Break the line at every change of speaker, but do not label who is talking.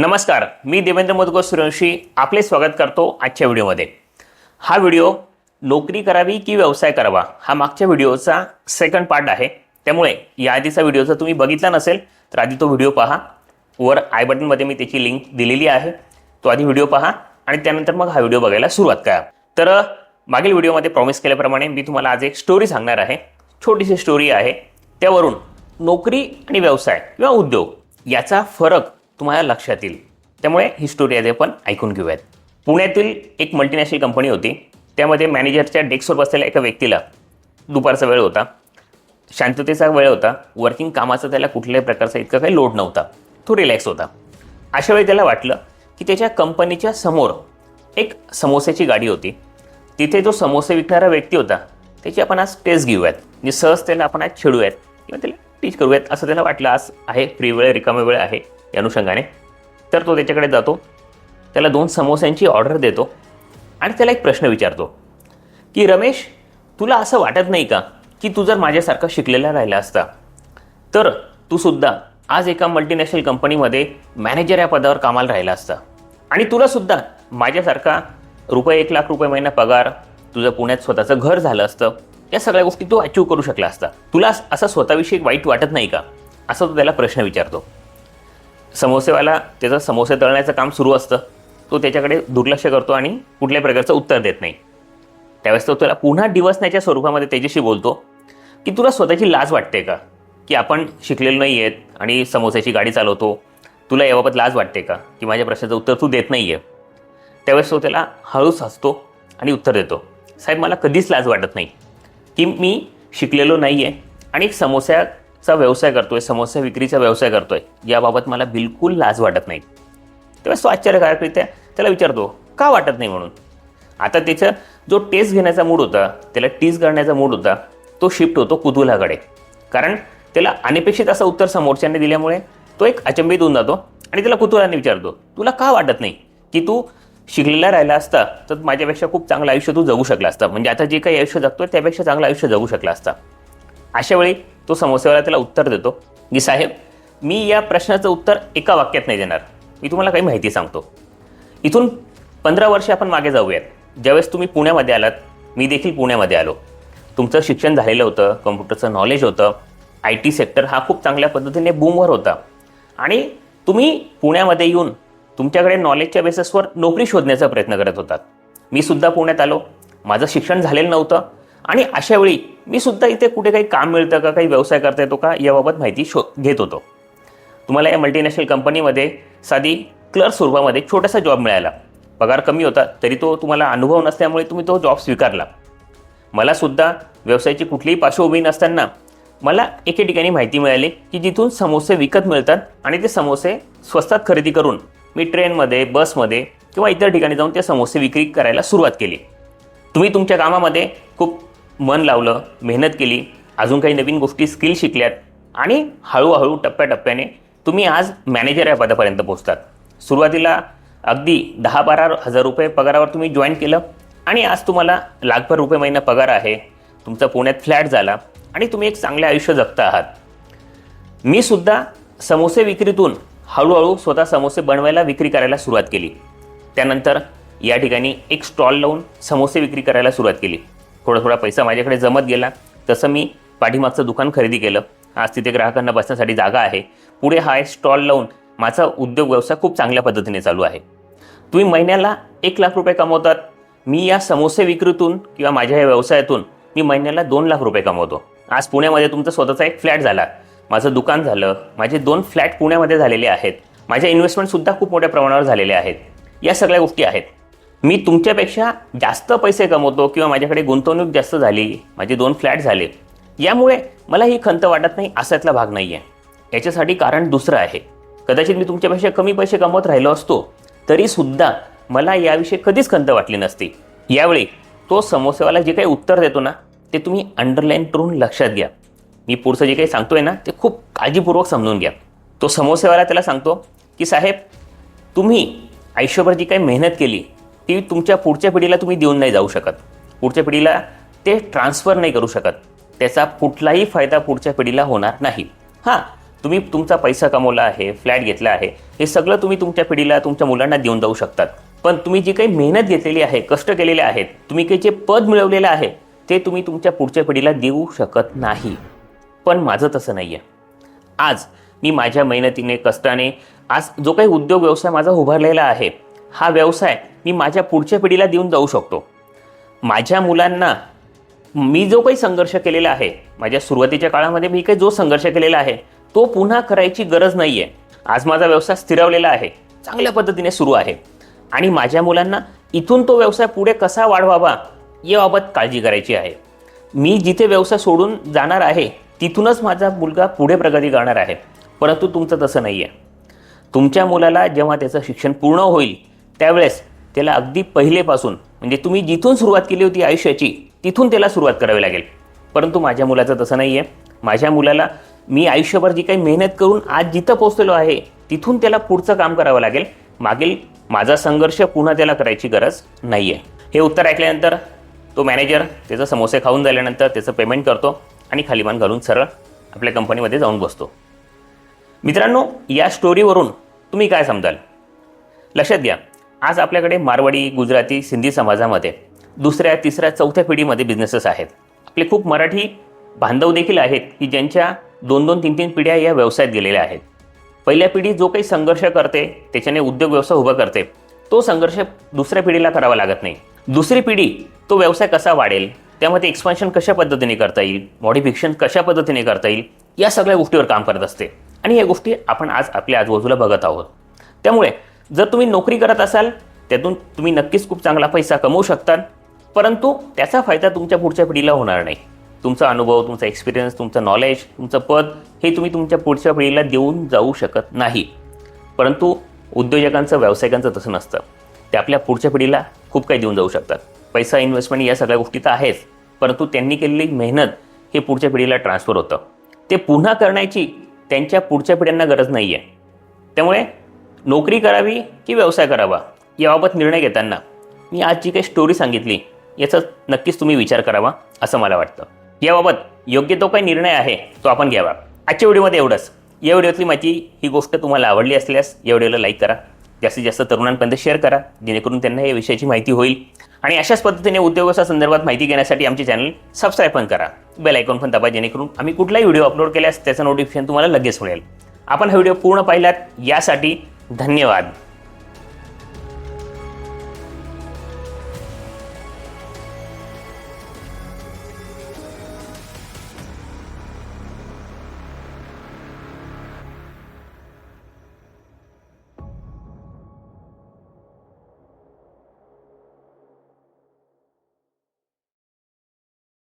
नमस्कार मी देवेंद्र मधुकर सूर्यवंशी आपले स्वागत करतो आजच्या व्हिडिओमध्ये. हा व्हिडिओ नोकरी करावी की व्यवसाय करावा हा मागच्या व्हिडिओचा सेकंड पार्ट आहे. त्यामुळे या आधीचा व्हिडिओ जर तुम्ही बघितला नसेल तर आधी तो व्हिडिओ पहा. वर आय बटनमध्ये मी त्याची लिंक दिलेली आहे. तो आधी व्हिडिओ पहा आणि त्यानंतर मग हा व्हिडिओ बघायला सुरुवात करा. तर मागील व्हिडिओमध्ये प्रॉमिस केल्याप्रमाणे मी तुम्हाला आज एक स्टोरी सांगणार आहे. छोटीशी स्टोरी आहे. त्यावरून नोकरी आणि व्यवसाय किंवा उद्योग याचा फरक तुम्हाला लक्षात येईल. त्यामुळे ही स्टोरी आधी आपण ऐकून घेऊयात. पुण्यातील एक मल्टीनॅशनल कंपनी होती. त्यामध्ये मॅनेजरच्या डेस्कवर बसलेल्या एका व्यक्तीला दुपारचा वेळ होता. शांततेचा वेळ होता. वर्किंग कामाचा त्याला कुठल्याही प्रकारचा इतका काही लोड नव्हता. तो रिलॅक्स होता. अशा वेळी त्याला वाटलं की त्याच्या कंपनीच्या समोर एक समोस्याची गाडी होती. तिथे जो समोसे विकणारा व्यक्ती होता त्याची आपण आज टेस्ट घेऊयात. म्हणजे सहज त्याला आपण आज छेडूयात किंवा त्याला टीच करूयात असं त्याला वाटलं. आज आहे. फ्री वेळ रिकामा वेळ आहे. या अनुषंगाने. तर तो त्याच्याकडे जातो. त्याला दोन समोस्यांची ऑर्डर देतो आणि त्याला एक प्रश्न विचारतो. की रमेश तुला असं वाटत नाही का की तू जर माझ्यासारखा शिकलेला राहिला असता तर तू सुद्धा आज एका मल्टीनॅशनल कंपनीमध्ये मॅनेजर या पदावर कामाला राहिला असता. आणि तुला सुद्धा माझ्यासारखा रुपये एक लाख रुपये महिना पगार तुझं पुण्यात स्वतःचं घर झालं असतं या सगळ्या गोष्टी तू अचीव करू शकला असता. तुला असं स्वतःविषयी वाईट वाटत नाही का? असं तो त्याला प्रश्न विचारतो. समोसेवाला त्याचं समोसे तळण्याचं काम सुरू असतं. तो त्याच्याकडे दुर्लक्ष करतो आणि कुठल्याही प्रकारचं उत्तर देत नाही. त्यावेळेस तो त्याला पुन्हा डिवसण्याच्या स्वरूपामध्ये त्याच्याशी बोलतो की तुला स्वतःची लाज वाटते का? की आपण शिकलेलो नाही आहेत आणि समोस्याची गाडी चालवतो तुला याबाबत लाज वाटते का? की माझ्या प्रश्नाचं उत्तर तू देत नाही आहे त्यावेळेस तो त्याला हळूच हसतो आणि उत्तर देतो साहेब मला कधीच लाज वाटत नाही की मी शिकलेलो नाही आहे आणि एक चा व्यवसाय करतोय समोसा विक्रीचा व्यवसाय करतोय याबाबत मला बिलकुल लाज वाटत नाही. तेव्हा तो आश्चर्यकारकरित्या त्याला विचारतो का वाटत नाही म्हणून? आता त्याचा जो टेस्ट घेण्याचा मूड होता त्याला टीज करण्याचा मूड होता तो शिफ्ट होतो कुतूलाकडे कारण त्याला अनपेक्षित असं उत्तर समोरच्याने दिल्यामुळे तो एक अचंबित होऊन जातो आणि त्याला कुतूहलाने विचारतो तुला का वाटत नाही की तू शिकलेला राहिला असता तर माझ्यापेक्षा खूप चांगलं आयुष्य तू जगू शकला असता? म्हणजे आता जे काही आयुष्य जगतोय त्यापेक्षा चांगलं आयुष्य जगू शकला असता. अशा वेळी तो समोसेवाला त्याला उत्तर देतो की साहेब मी या प्रश्नाचं उत्तर एका वाक्यात नाही देणार. मी तुम्हाला काही माहिती सांगतो. इथून पंधरा वर्षे आपण मागे जाऊयात. ज्यावेळेस तुम्ही पुण्यामध्ये आलात मी देखील पुण्यामध्ये आलो. तुमचं शिक्षण झालेलं होतं कम्प्युटरचं नॉलेज होतं. आय टी सेक्टर हा खूप चांगल्या पद्धतीने बूमवर होता. आणि तुम्ही पुण्यामध्ये येऊन तुमच्याकडे नॉलेजच्या बेसिसवर नोकरी शोधण्याचा प्रयत्न करत होतात. मी सुद्धा पुण्यात आलो. माझं शिक्षण झालेलं नव्हतं. आणि अशा वेळी मी सुद्धा इथे कुठे काही काम मिळतं का काही व्यवसाय करता येतो का याबाबत माहिती शो घेत होतो. तुम्हाला या मल्टीनॅशनल कंपनीमध्ये साधी क्लर्क स्वरूपामध्ये छोटासा जॉब मिळाला. पगार कमी होता तरी तो तुम्हाला अनुभव नसल्यामुळे तुम्ही तो जॉब स्वीकारला. मला सुद्धा व्यवसायाची कुठलीही पार्श्वभूमी नसताना मला एके ठिकाणी माहिती मिळाली की जिथून समोसे विकत मिळतात आणि ते समोसे स्वस्तात खरेदी करून मी ट्रेनमध्ये बसमध्ये किंवा इतर ठिकाणी जाऊन ते समोसे विक्री करायला सुरुवात केली. तुम्ही तुमच्या कामामध्ये खूप मन लावलं मेहनत केली अजून काही नवीन गोष्टी स्किल शिकल्यात आणि हळूहळू टप्प्याटप्प्याने तुम्ही आज मॅनेजर या पदापर्यंत पोहोचतात सुरुवातीला अगदी दहा बारा हजार रुपये पगारावर तुम्ही जॉईन केलं आणि आज तुम्हाला लाखभर रुपये महिना पगार आहे. तुमचा पुण्यात फ्लॅट झाला आणि तुम्ही एक चांगले आयुष्य जगता आहात. मी सुद्धा समोसे विक्रीतून हळूहळू स्वतः समोसे बनवायला विक्री करायला सुरुवात केली. त्यानंतर या ठिकाणी एक स्टॉल लावून समोसे विक्री करायला सुरुवात केली. थोडा थोडा पैसा माझ्याकडे जमत गेला तसं मी पाठीमागचं दुकान खरेदी केलं. आज तिथे ग्राहकांना बसण्यासाठी जागा आहे. पुढे हा एक स्टॉल लावून माझा उद्योग व्यवसाय खूप चांगल्या पद्धतीने चालू आहे. तुम्ही महिन्याला एक लाख रुपये कमवतात. मी या समोसे विक्रीतून किंवा माझ्या या व्यवसायातून मी महिन्याला दोन लाख रुपये कमवतो. आज पुण्यामध्ये तुमचा स्वतःचा एक फ्लॅट झाला. माझं दुकान झालं. माझे दोन फ्लॅट पुण्यामध्ये झालेले आहेत. माझ्या इन्व्हेस्टमेंटसुद्धा खूप मोठ्या प्रमाणावर झालेले आहेत. या सगळ्या गोष्टी आहेत. मी तुमच्यापेक्षा जास्त पैसे कमवतो किंवा माझ्याकडे गुंतवणूक जास्त झाली माझे दोन फ्लॅट झाले यामुळे मला ही खंत वाटत नाही असातला भाग नाही आहे याच्यासाठी कारण दुसरं आहे. कदाचित मी तुमच्यापेक्षा कमी पैसे कमवत राहिलो असतो तरीसुद्धा मला याविषयी कधीच खंत वाटली नसती. यावेळी तो समोसेवाला जे काही उत्तर देतो ना ते तुम्ही अंडरलाईन करून लक्षात घ्या. मी पुढचं जे काही सांगतोय ना ते खूप काळजीपूर्वक समजून घ्या. तो समोसेवाला त्याला सांगतो की साहेब तुम्ही आयुष्यभर जी काही मेहनत केली ती तुमच्या पुढच्या पिढीला तुम्ही देऊन नाही जाऊ शकत. पुढच्या पिढीला ते ट्रान्सफर नाही करू शकत. त्याचा कुठलाही फायदा पुढच्या पिढीला होणार नाही. हां तुम्ही तुमचा पैसा कमवला आहे फ्लॅट घेतला आहे हे सगळं तुम्ही तुमच्या पिढीला तुमच्या मुलांना देऊन जाऊ शकतात. पण तुम्ही जी काही मेहनत घेतलेली आहे कष्ट केलेले आहेत तुम्ही काही जे पद मिळवलेलं आहे ते तुम्ही तुमच्या पुढच्या पिढीला देऊ शकत नाही. पण माझं तसं नाही आहे आज मी माझ्या मेहनतीने कष्टाने आज जो काही उद्योग व्यवसाय माझा उभारलेला आहे हा व्यवसाय मी माझ्या पुढच्या पिढीला देऊन जाऊ शकतो. माझ्या मुलांना मी जो काही संघर्ष केलेला आहे माझ्या सुरुवातीच्या काळामध्ये मी काही जो संघर्ष केलेला आहे तो पुन्हा करायची गरज नाही आहे आज माझा व्यवसाय स्थिरावलेला आहे चांगल्या पद्धतीने सुरू आहे. आणि माझ्या मुलांना इथून तो व्यवसाय पुढे कसा वाढवावा याबाबत काळजी करायची आहे. मी जिथे व्यवसाय सोडून जाणार आहे तिथूनच माझा मुलगा पुढे प्रगती करणार आहे. परंतु तुमचं तसं नाही आहे तुमच्या मुलाला जेव्हा त्याचं शिक्षण पूर्ण होईल त्यावेळेस त्याला अगदी पहिलेपासून म्हणजे तुम्ही जिथून सुरुवात केली होती आयुष्याची तिथून त्याला सुरुवात करावी लागेल. परंतु माझ्या मुलाचं तसं नाही आहे माझ्या मुलाला मी आयुष्यभर जी काही मेहनत करून आज जिथं पोहोचलेलो आहे तिथून त्याला पुढचं काम करावं लागेल. मागील माझा संघर्ष पुन्हा त्याला करायची गरज नाही आहे हे उत्तर ऐकल्यानंतर तो मॅनेजर त्याचं समोसे खाऊन झाल्यानंतर त्याचं पेमेंट करतो आणि खालीमान घालून सरळ आपल्या कंपनीमध्ये जाऊन बसतो. मित्रांनो या स्टोरीवरून तुम्ही काय समजाल? लक्षात घ्या. आज आपल्याकडे मारवाडी गुजराती सिंधी समाजामध्ये दुसऱ्या तिसऱ्या चौथ्या पिढीमध्ये बिझनेसेस आहेत. आपले खूप मराठी बांधव देखील आहेत की ज्यांच्या दोन दोन तीन तीन पिढ्या या व्यवसायात गेलेल्या आहेत. पहिल्या पिढी जो काही संघर्ष करते त्याच्याने उद्योग व्यवसाय उभा करते तो संघर्ष दुसऱ्या पिढीला करावा लागत नाही. दुसरी पिढी तो व्यवसाय कसा वाढेल त्यामध्ये एक्सपान्शन कशा पद्धतीने करता येईल मॉडिफिकेशन कशा पद्धतीने करता येईल या सगळ्या गोष्टीवर काम करत असते. आणि या गोष्टी आपण आज आपल्या आजूबाजूला बघत आहोत. त्यामुळे जर तुम्ही नोकरी करत असाल त्यातून तुम्ही नक्कीच खूप चांगला पैसा कमवू शकतात परंतु त्याचा फायदा तुमच्या पुढच्या पिढीला होणार नाही. तुमचा अनुभव तुमचा एक्सपिरियन्स तुमचं नॉलेज तुमचं पद हे तुम्ही तुमच्या पुढच्या पिढीला देऊन जाऊ शकत नाही. परंतु उद्योजकांचं व्यावसायिकांचं तसं नसतं. ते आपल्या पुढच्या पिढीला खूप काही देऊन जाऊ शकतात. पैसा इन्व्हेस्टमेंट या सगळ्या गोष्टी तर आहेच. परंतु त्यांनी केलेली मेहनत हे पुढच्या पिढीला ट्रान्सफर होतं. ते पुन्हा करण्याची त्यांच्या पुढच्या पिढ्यांना गरज नाही आहे त्यामुळे नोकरी करावी की व्यवसाय करावा याबाबत निर्णय घेताना मी आज जी काही स्टोरी सांगितली याचा नक्कीच तुम्ही विचार करावा असं मला वाटतं. याबाबत योग्य तो काही निर्णय आहे तो आपण घ्यावा. आजच्या व्हिडिओमध्ये एवढंच. या व्हिडिओतली माहिती ही गोष्ट तुम्हाला आवडली असल्यास या व्हिडिओला लाईक करा. जास्तीत जास्त तरुणांपर्यंत शेअर करा जेणेकरून त्यांना या विषयाची माहिती होईल. आणि अशाच पद्धतीने उद्योगाच्या संदर्भात माहिती घेण्यासाठी आमचे चॅनल सबस्क्राईब पण करा. बेल आयकॉन पण दाबा जेणेकरून आम्ही कुठलाही व्हिडिओ अपलोड केल्यास त्याचं नोटिफिकेशन तुम्हाला लगेच मिळेल. आपण हा व्हिडिओ पूर्ण पाहिलात यासाठी धन्यवाद.